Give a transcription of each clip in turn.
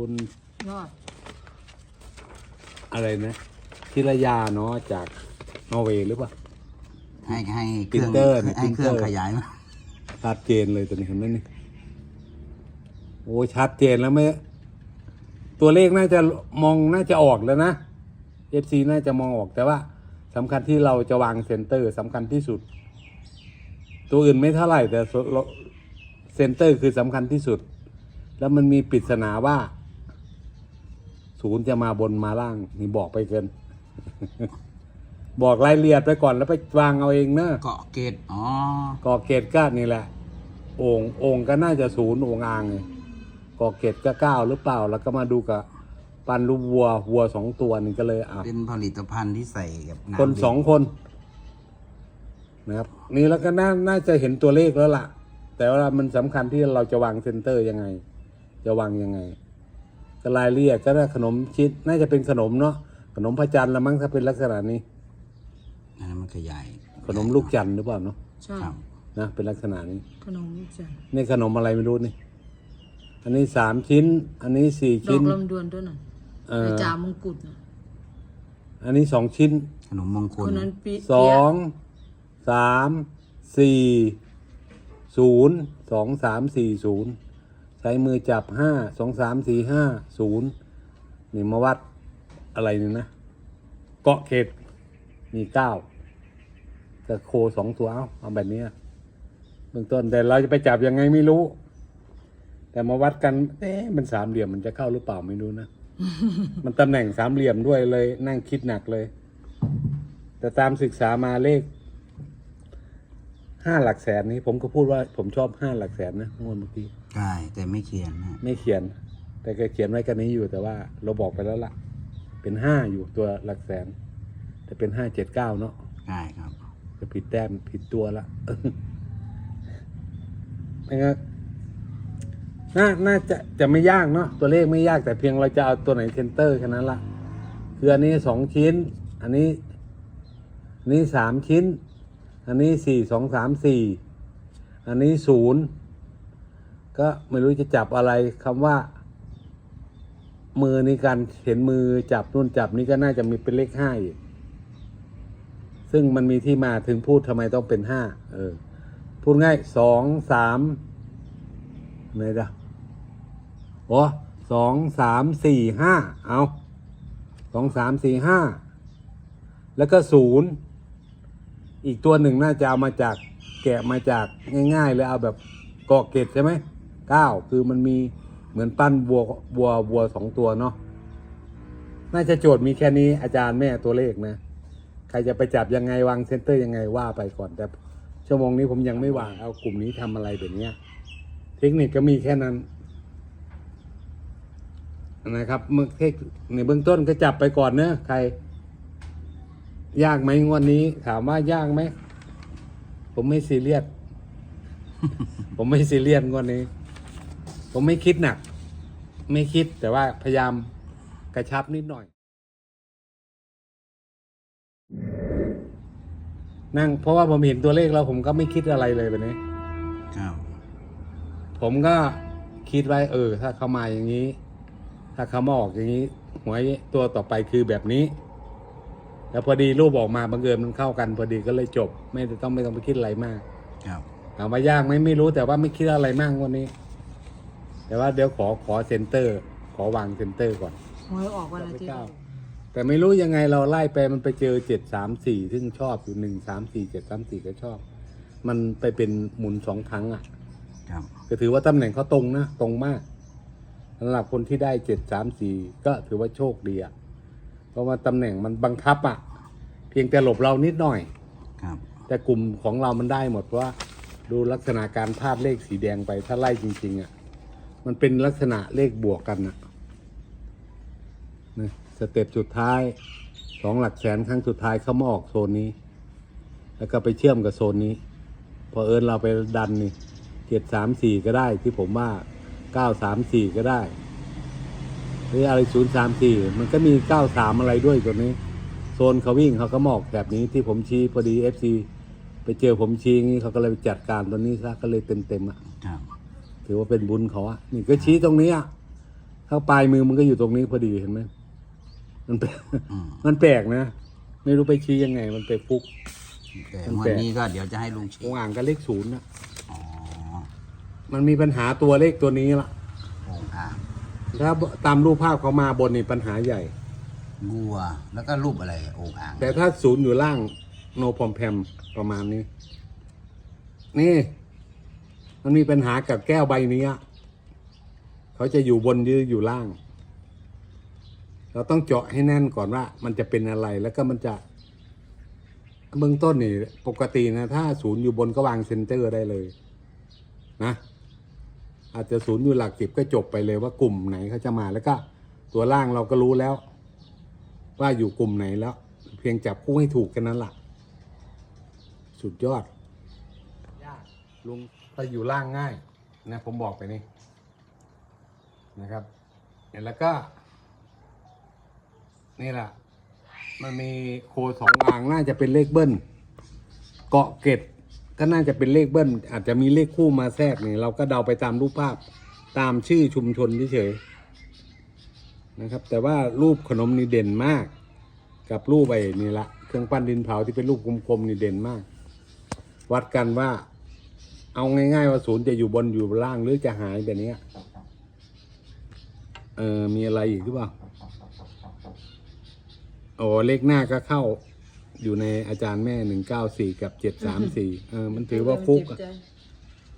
คุณยอดอะไรนะธีรยาเนาะจากนอร์เวย์หรือเปล่า ให้ให้เครื่องปรินเตอร์เนี่ยให้เครื่องปรินเตอร์ขยายมาชัดเจนเลยตัวนี้เห็นไหมนี่โอ้ชัดเจนแล้วไม่ตัวเลขน่าจะมองน่าจะออกแล้วนะ FC น่าจะมองออกแต่ว่าสำคัญที่เราจะวางเซนเตอร์สำคัญที่สุด ตัวอื่นไม่เท่าไหร่แต่เราเซนเตอร์คือสำคัญที่สุด แล้วมันมีปริศนาว่า ศูนย์จะมาบนมาล่าง นี่บอกไปเกิน บอกรายละเอียดไปก่อนแล้วไปวางเอาเองเนอะเกาะเกตอ๋อกอเกตก็นี่แหละโอ่งโอ่งก็น่าจะศูนย์โอ่งอ่างไงกอเกตก็เก้าหรือเปล่า แล้วก็มาดูกับปันลูกวัววัวสองตัวนี่ก็เลยอะเป็นผลิตภัณฑ์ที่ใส่กับำคนดื่มสองคน นะครับ นี่แล้วก็น่าน่าจะเห็นตัวเลขแล้วล่ะ แต่ว่ามันสำคัญที่เราจะวางเซนเตอร์ยังไง จะวางยังไง ก็รายละเอียดก็ได้ขนมชิ้นน่าจะเป็นขนมเนาะขนมพระจันทร์ละมั้งถ้าเป็นลักษณะนี้ อันนั้นมันขยายขนมลูกจันทร์หรือเปล่าเนาะใช่ครับนะเป็นลักษณะนี้ ขนมลูกจันทร์นี่ขนมอะไรไม่รู้นี่ อันนี้สามชิ้น อันนี้สี่ดอชิ้กนลำดวนด้วยน่ะเอไปอจามงกุฎน่ะอันนี้สองชิ้นขนมมงคคลนนั้นปีสองสามสี่ศูนย์สองสามสี่ศูนย์ใช้มือจับห้าสองสามสี่ห้าศูนย์นี่มาวัดอะไรนี่นะ เกาะเขตมีเก้ากับโคสองตัวเอาเอาแบบนี้เบื้องต้นแต่เราจะไปจับยังไงไม่รู้ แต่มาวัดกัน เอ๊ะมันสามเหลี่ยมมันจะเข้าหรือเปล่าไม่รู้นะ มันตำแหน่งสามเหลี่ยมด้วยเลย นั่งคิดหนักเลย แต่ตามศึกษามาเลขห้าหลักแสนนี้ ผมก็พูดว่าผมชอบห้าหลักแสนนะงวดเมื่อกี้ ใช่ แต่ไม่เขียนนะไม่เขียน แต่ก็เขียนไว้กันนี้อยู่แต่ว่าเราบอกไปแล้วล่ะ เป็นห้าอยู่ตัวหลักแสน แต่เป็นห้าเจ็ดเก้าเนาะใช่ครับ จะผิดแต้มผิดตัวละนะครับน่าน่าจะจะไม่ยากเนาะตัวเลขไม่ยากแต่เพียงเราจะเอาตัวไหนเซนเตอร์แค่นั้นละคืออันนี้สองชิ้น อันนี้อันนี้สามชิ้น อันนี้สี่สองสามสี่อันนี้ศูนย์ ก็ไม่รู้จะจับอะไรคำว่า มือนี่การเห็นมือจับนู่นจับนี่ก็น่าจะมีเป็นเลขห้าอีกซึ่งมันมีที่มาถึงพูดทำไมต้องเป็นห้าเออ พูดง่ายสองสามไหนเด้อโอ้สองสามสี่ห้าเอาสองสามสี่ห้าแล้วก็ศูนย์อีกตัวหนึ่งน่าจะเอามาจากแกะมาจากง่าย ๆ เลยเอาแบบกอเกตใช่ไหม เก้าคือมันมีเหมือนปั้นวัววัววัวสองตัวเนาะน่าจะโจทย์มีแค่นี้อาจารย์แม่ตัวเลขนะ ใครจะไปจับยังไงวางเซนเตอร์ยังไงว่าไปก่อน แต่ชั่วโมงนี้ผมยังไม่วางเอากลุ่มนี้ทำอะไรแบบเนี้ย เทคนิคก็มีแค่นั้นนะครับเมื่อเทคในเบื้องต้นก็จับไปก่อนเนอะใคร ยากไหมงวดนี้ ถามว่ายากไหมผมไม่ซีเรียสผมไม่ซีเรียสงวดนี้ ผมไม่คิดหนัก ไม่คิดแต่ว่าพยายามกระชับนิดหน่อย นั่งเพราะว่าผมเห็นตัวเลขแล้วผมก็ไม่คิดอะไรเลยแบบนี้ ครับ ผมก็คิดไว้ เออ ถ้าเขามาอย่างนี้ ถ้าเขามาออกอย่างนี้หวยตัวต่อไปคือแบบนี้ แล้วพอดีรูปออกมาบังเอิญมันเข้ากันพอดีก็เลยจบ ไม่ต้องไม่ต้องไปคิดอะไรมาก ครับถามว่ายากไหมไม่รู้แต่ว่าไม่คิดอะไรมากวันนี้ แต่ว่าเดี๋ยวขอขอเซนเตอร์ ขอวางเซนเตอร์ก่อนหวยออกวันอาทิตย์เก้าแต่ไม่รู้ยังไงเราไล่ไปมันไปเจอเจ็ดสามสี่ซึ่งชอบอยู่หนึ่งสามสี่เจ็ดสามสี่ก็ชอบ มันไปเป็นหมุนสองครั้งอะครับ ก็ถือว่าตำแหน่งเขาตรงนะตรงมากสำหรับคนที่ได้เจ็ดสามสี่ก็ถือว่าโชคดีอะเพราะว่าตำแหน่งมันบังคับอะ เพียงแต่หลบเรานิดหน่อย ครับ แต่กลุ่มของเรามันได้หมดเพราะว่าดูลักษณะการพาดเลขสีแดงไปถ้าไล่จริง ๆ อะ มันเป็นลักษณะเลขบวกกันอะนะสเต็ปสุดท้ายสองหลักแสนครั้งสุดท้ายเขามาออกโซนนี้ แล้วก็ไปเชื่อมกับโซนนี้ พอเอิญเราไปดันนี่เจ็ดสามสี่ก็ได้ที่ผมว่าเก้าสามสี่ก็ได้ หรืออะไรศูนย์สามสี่มันก็มีเก้าสามอะไรด้วยตัวนี้ โซนเขาวิ่งเขาก็หมอกแบบนี้ที่ผมชี้พอดีเอฟซีไปเจอผมชี้งี้เขาก็เลยไปจัดการตัวนี้ซะก็เลยเต็มเต็มอะ ถือว่าเป็นบุญเขาอะนี่ก็ชี้ตรงนี้อะถ้าปลายมือมันก็อยู่ตรงนี้พอดีเห็นไหมมันเป็นอืมมันแปลกนะ ไม่รู้ไปชี้ยังไง มันไปฟุกแต่มันงวแปลดกนี้ก็เดี๋ยวจะให้ลุงอชี้งอ่างกับเลขศูนย์นะอ๋อมันมีปัญหาตัวเลขตัวนี้ละโอ่งอ่างถ้าตามรูปภาพเขามาบนนี่ปัญหาใหญ่งัวแล้วก็รูปอะไรโอ่งอ่างแต่ถ้าศูนย์อยู่ล่าง โนพอมแพมประมาณนี้ นี่ มันมีปัญหากับแก้วใบนี้เขาจะอยู่บนหรืออยู่ล่าง เราต้องเจาะให้แน่นก่อนว่า มันจะเป็นอะไรแล้วก็มันจะเบื้องต้นนี่ปกตินะ ถ้าศูนย์อยู่บนก็วางเซนเตอร์ได้เลย นะ อาจจะศูนย์อยู่หลักสิบก็จบไปเลยว่ากลุ่มไหนเขาจะมาแล้วก็ ตัวล่างเราก็รู้แล้ว ว่าอยู่กลุ่มไหนแล้ว เพียงจับคู่ให้ถูกแค่นั้นล่ะ สุดยอดยากลุง ถ้าอยู่ล่างง่ายนะผมบอกไปนี่นะครับแล้วก็นี่แหละมันมีโคสองอ่างน่าจะเป็นเลขเบิ้ลเกาะเกตก็น่าจะเป็นเลขเบิ้ลอาจจะมีเลขคู่มาแทรกนี่เราก็เดาไปตามรูปภาพตามชื่อชุมชนเฉยๆนะครับ แต่ว่ารูปขนมนี่เด่นมาก กับรูปไอ้นี่ละเครื่องปั้นดินเผาที่เป็นรูปกลมๆนี่เด่นมาก วัดกันว่า เอาง่ายๆว่าศูนย์จะอยู่บนอยู่ล่างหรือจะหายแบบเนี้ยเออมีอะไรอีกหรือเปล่าโอ้เลขหน้าก็เข้า อยู่ในอาจารย์แม่หนึ่งเก้าสี่กับเจ็ดสามสี่เออ มันถือว่าฟุกอะเจ็บใจ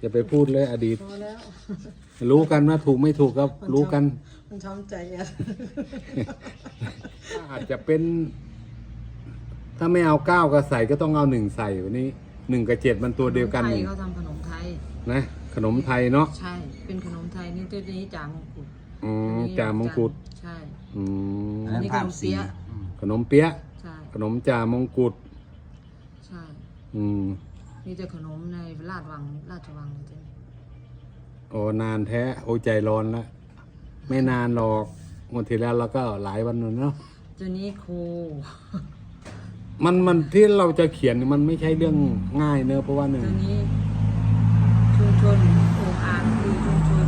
จะไปพูดเลยอดีต พอแล้วรู้กันว่าถูกไม่ถูกก็รู้กัน มันช้ำใจอะอาจจะเป็น ถ้าไม่เอาเก้าก็ใส่ก็ต้องเอาหนึ่งใส่วันนี้หนึ่งกับเจ็ดมันตัวเดียวกันไทยนี่เขาทำขนมไทย นะขนมไทยเนาะใช่ เป็นขนมไทยนี่ตัวนี้จ่ามงกุฎอืมอันนี้จ่ามงกุฎใช่อืมอันนั้นนี่ภาพขนมเปี๊สียะอืมขนมเปี๊ยะใช่ขนมจ่ามงกุฎใช่อืมมีแต่ขนมในลาดวังราชวังเลยจ้ะโอ้นานแท้โอ้ใจร้อนละไม่นานหรอกงวดที่แล้วเราก็หลายวันนู่นเนาะตัวนี้โคมันมันที่เราจะเขียนนี่มันไม่ใช่เรื่องง่ายเนอะเพราะว่าหนึ่งตัวนี้ชุมชนโอ่งอ่างคือชุมชน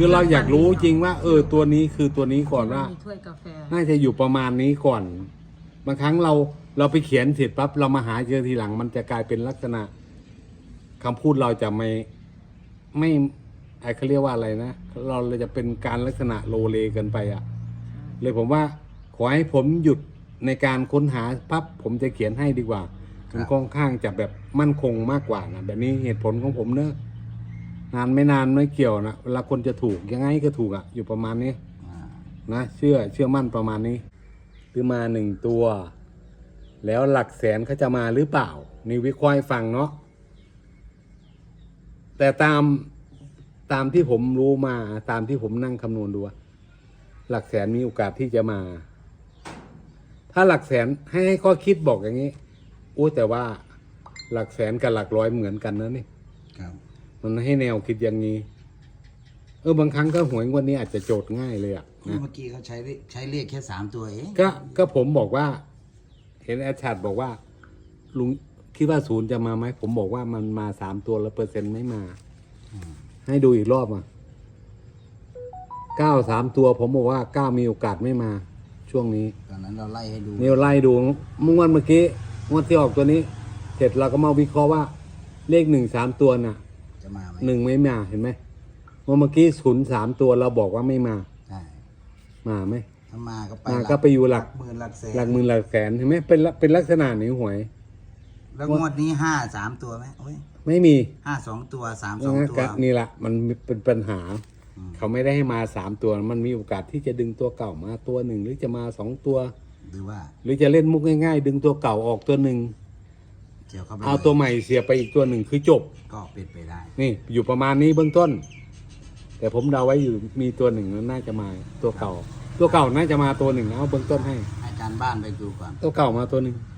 คือเราอยากรู้จริงว่า เออ ตัวนี้คือตัวนี้ก่อนว่ามีถ้วยกาแฟน่าจะอยู่ประมาณนี้ก่อน บางครั้งเราเราไปเขียนเสร็จปั๊บเรามาหาเจอทีหลัง มันจะกลายเป็นลักษณะคำพูดเราจะไม่ไม่ไอ้เขาเรียกว่าอะไรนะ เราเลยจะเป็นการลักษณะโลเลเกันไปอะ่ะ เลยผมว่า ขอให้ผมหยุดในการค้นหาปั๊บผมจะเขียนให้ดีกว่ามันค่อนข้างจะแบบมั่นคงมากกว่านะแบบนี้เหตุผลของผมเนอะ นานไม่นานไม่เกี่ยวนะเวลาคนจะถูกยังไงก็ถูกอะ่ะ อยู่ประมาณนี้อ่านะเชื่อเชื่อมั่นประมาณนี้คือมาหนึ่งตัว แล้วหลักแสนเขาจะมาหรือเปล่า นี่วิเคราะห์ให้ฟังเนาะแต่ตามตามที่ผมรู้มาตามที่ผมนั่งคำนวณดูอะหลักแสนมีโอกาสที่จะมา ถ้าหลักแสนให้ให้ข้อคิดบอกอย่างนี้อู้แต่ว่าหลักแสนกับหลักร้อยเหมือนกันนะนี่ครับ มันให้แนวคิดอย่างนี้ เออบางครั้งก็หวยงวดนี้อาจจะโจทย์ง่ายเลยอะนะเมื่อกี้เขาใช้เลขใช้เลขแค่สามตัวเองก็ก็ผมบอกว่า เห็นแอดชัดบอกว่าลุงคิดว่าศูนย์จะมาไหมผมบอกว่ามันมาสามตัวแล้วเปอร์เซ็นต์ไม่มา ให้ดูอีกรอบอะเก้าสามตัว ผมบอกว่าเก้ามีโอกาสไม่มา ช่วงนี้ตอนนั้นเราไล่ให้ดูนี่ไล่ดูเมื่อวันเมื่อกี้งวดที่ออกตัวนี้ เสร็จเราก็มาวิเคราะห์ว่า เลขหนึ่งสามตัวน่ะ จะมาไหมหนึ่งไม่มาเห็นไหมเมื่อเมื่อกี้ศูนย์สามตัวเราบอกว่าไม่มา ใช่มาไหมถ้ามาก็ไปมาหลัก็ไปอยู่หลักหมื่นหลักแสนหลักหมื่นหลักแสนเห็นไหมเป็นละเป็นลักษณะหนีหวย แล้วงวดนี้ห้าสามตัวไหมโอ้ยไม่มีห้าสองตัวสามสองนะตัวก็นี่แหละมันเป็นปัญหาอืมเขาไม่ได้ให้มาสามตัว มันมีโอกาสที่จะดึงตัวเก่ามาตัวหนึ่งหรือจะมาสองตัว หรือว่า หรือจะเล่นมุกง่าย ๆ ดึงตัวเก่าออกตัวหนึ่ง เกี่ยวเข้าไปเอาตัวใหม่เสียไปอีกตัวหนึ่งคือจบ ก็เป็นไปได้ นี่อยู่ประมาณนี้เบื้องต้น แต่ผมเดาไว้อยู่มีตัวหนึ่งน่าจะมาตัวเก่า ตัวเก่าน่าจะมาตัวหนึ่งเอาเบื้องต้นให้ ให้การบ้านไปดูก่อน ตัวเก่ามาตัวหนึ่งค